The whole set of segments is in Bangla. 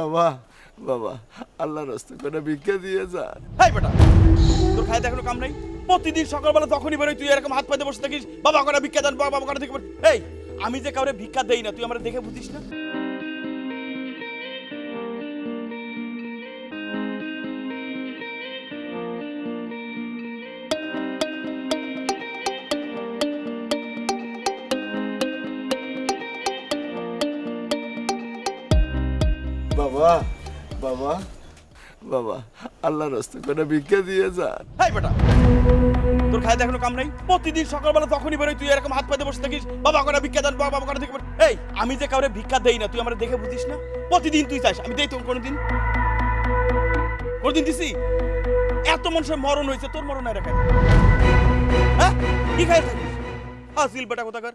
বাবা বাবা আল্লাহ রাস্তা করে ভিক্ষা দিয়ে যা। হাই বেটা, তোর খাই এখনও কাম নাই? প্রতিদিন সকালবেলা তখনই বেরোই, তুই এরকম হাত পাতে বসে থাকিস, বাবা করে ভিক্ষা দেন, বাবা করে দেখবেন এই আমি যে কাউরে ভিক্ষা দেই না, তুই আমার দেখে বুঝিস না? বাবা বাবা বাবা আল্লাহ রাস্তা করে ভিক্ষা দিয়ে যান হাই বেটা, তোর খাইতে এখনও কাম নাই? প্রতিদিন সকালবেলা তখনই বেরোই, তুই এরকম হাত পাইতে বসে থাকিস, বাবা করে ভিক্ষা দেন, বাবা করে থেকে এই আমি যে কাউরে ভিক্ষা দেই না, তুই আমরা দেখে বুঝিস না? প্রতিদিন তুই চাস, আমি দেই তো কোনোদিন। কোনোদিন দিছি? এত মানুষের মরণ হয়েছে, তোর মরণ হয় কেন? হ্যাঁ? কি খাই থাকিস? হাসিল বেটা কোথাকার?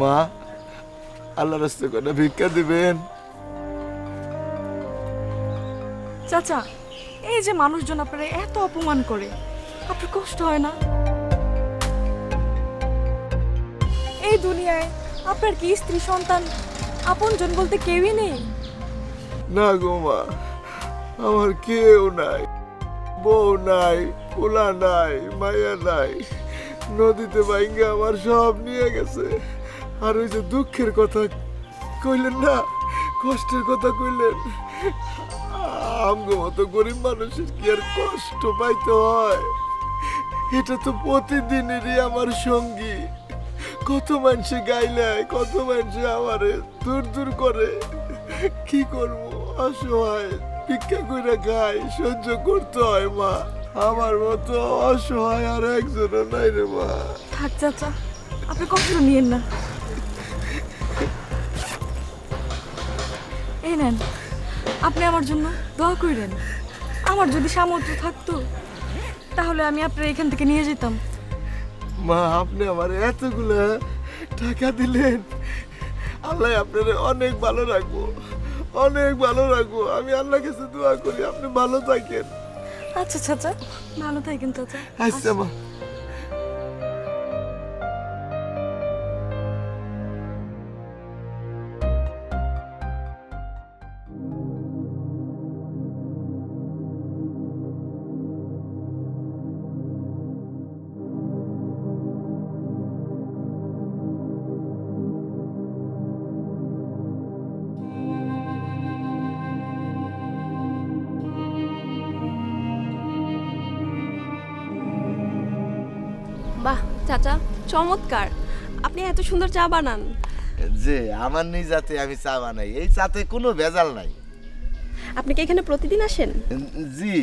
মা আল্লাহ রাস্তা করে ভিক্ষা দিবেন? চাচা এই যে মানুষজন আপনারা এত অপমান করে আপনার কষ্ট হয় না? এই দুনিয়ায় আপনার কি স্ত্রী সন্তান আপনজন বলতে কেউই নেই? না গো মা আমার কেউ নাই। বউ নাই পোলা নাই মায়া নাই নদীতে বাইঙ্গে আমার সব নিয়ে গেছে। আর ওই যে দুঃখের কথা কইলেন না, কষ্টের কথা কইলেন। আমগো মতো গরিব মানুষের কি আর কষ্ট পাইতে হয়? এটা তো প্রতিদিনেরই আমার সঙ্গী। কত মানুষে গাইলে, কত মানুষে আমারে দূর দূর করে। কি করব? অসহায়। ভিক্ষা করে খাই, সহ্য করতে হয় মা। আমার মতো অসহায় আর একজনও নাই রে মা। থাক চাচা, আপনি কষ্ট নিয়েন না। এই নেন আপনি আমার জন্য দোয়া করেন আমার যদি সামর্থ্য থাকতো তাহলে আমি আপনার এখান থেকে নিয়ে যেতাম। মা আপনি আমার এতগুলো টাকা দিলেন। আল্লাহ আপনার অনেক ভালো রাখব অনেক ভালো রাখব। আমি আল্লাহ কাছে দোয়া করি আপনি ভালো থাকেন। আচ্ছা চাচা ভালো থাকেন চাচা। আচ্ছা মা। বাহ চাচা চমৎকার। আপনি এত সুন্দর চা বানান। যে আমার নিজ জাতে আমি চা বানাই। এই চাতে কোনো ভেজাল নাই। আপনি কি এখানে প্রতিদিন আসেন? জি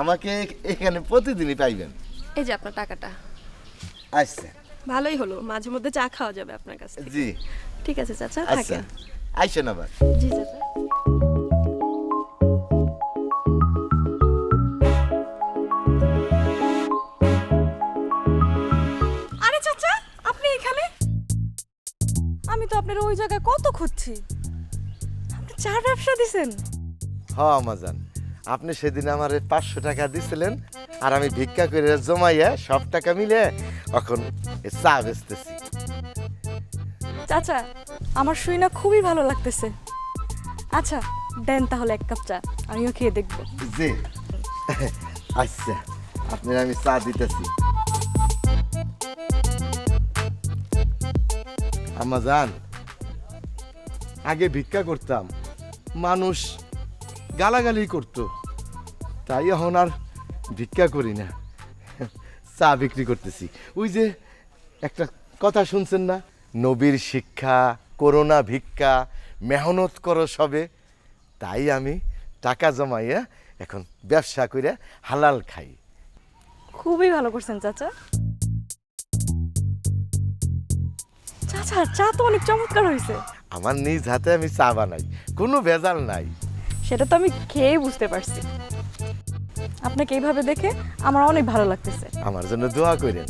আমাকে এখানে প্রতিদিনই পাইবেন। এই যে আপনার টাকাটা। আচ্ছা। ভালোই হলো মাঝে মধ্যে চা খাওয়া যাবে আপনার কাছে জি। ঠিক আছে চাচা আচ্ছা। থাকেন আইসেন আবার। জি চাচা। আপনার ওই জায়গায় কত খুঁজছি? আপনি চার ব্যবসা দিছেন। হ আমাজান আপনি সেদিন আমার পাঁচশো টাকা দিছিলেন আর আমি ভিক্ষা করে জমাইয়া সব টাকা মিলে এখন চা বেচতেছি। চাচা আমার শুই না খুবই ভালো লাগতেছে। আচ্ছা দেন তাহলে এক কাপ চা আমিও খেয়ে দেখব। জি। আচ্ছা আপনার আমি চা দিতেছি। আমাজান আগে ভিক্ষা করতাম। মানুষ গালাগালি করতো। তাই এখন আর ভিক্ষা করি না। চা বিক্রি করতেছি। ওই যে একটা কথা শুনছেন না? নবীর শিক্ষা, করোনা ভিক্ষা, মেহনত করো সবে। তাই আমি টাকা জমাইয়া এখন ব্যবসা করে হালাল খাই। খুবই ভালো করছেন চাচা। চাচা, চা তো অনেক চমৎকার হয়েছে আমার নিজ হাতে আমি চা বানাই কোনো ভেজাল নাই। সেটা তো আমি খেয়ে বুঝতে পারছি। আপনাকে এইভাবে দেখে আমার অনেক ভালো লাগতেছে। আমার জন্য দোয়া করেন।